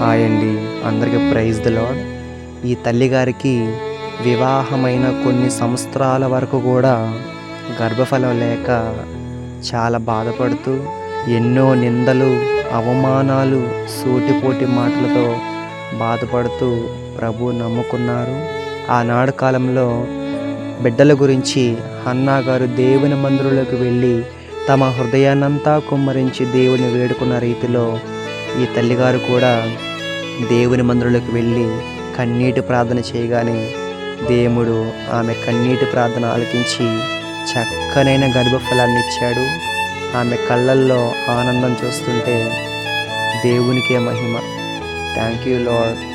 Hi అండి. అందరికీ praise the lord ఈ తల్లిగారికి వివాహమైన కొన్ని సంవత్సరాల వరకు కూడా గర్భఫలం లేక చాలా బాధపడుతూ ఎన్నో నిందలు అవమానాలు సూటిపోటి మాటలతో బాధపడుతూ ప్రభు నమ్ముకున్నారు. ఆనాడు కాలంలో బిడ్డల గురించి హన్నా గారు దేవుని మందిరంలోకి వెళ్ళి తమ హృదయాన్నంతా కుమ్మరించి దేవుని వేడుకున్న రీతిలో ఈ తల్లిగారు కూడా దేవుని మందిరంలోకి వెళ్ళి కన్నీటి ప్రార్థన చేయగానే దేవుడు ఆమె కన్నీటి ప్రార్థన ఆలకించి చక్కనైన గర్భఫలాన్ని ఇచ్చాడు. ఆమె కళ్ళల్లో ఆనందం చూస్తుంటే దేవునికే మహిమ. Thank you lord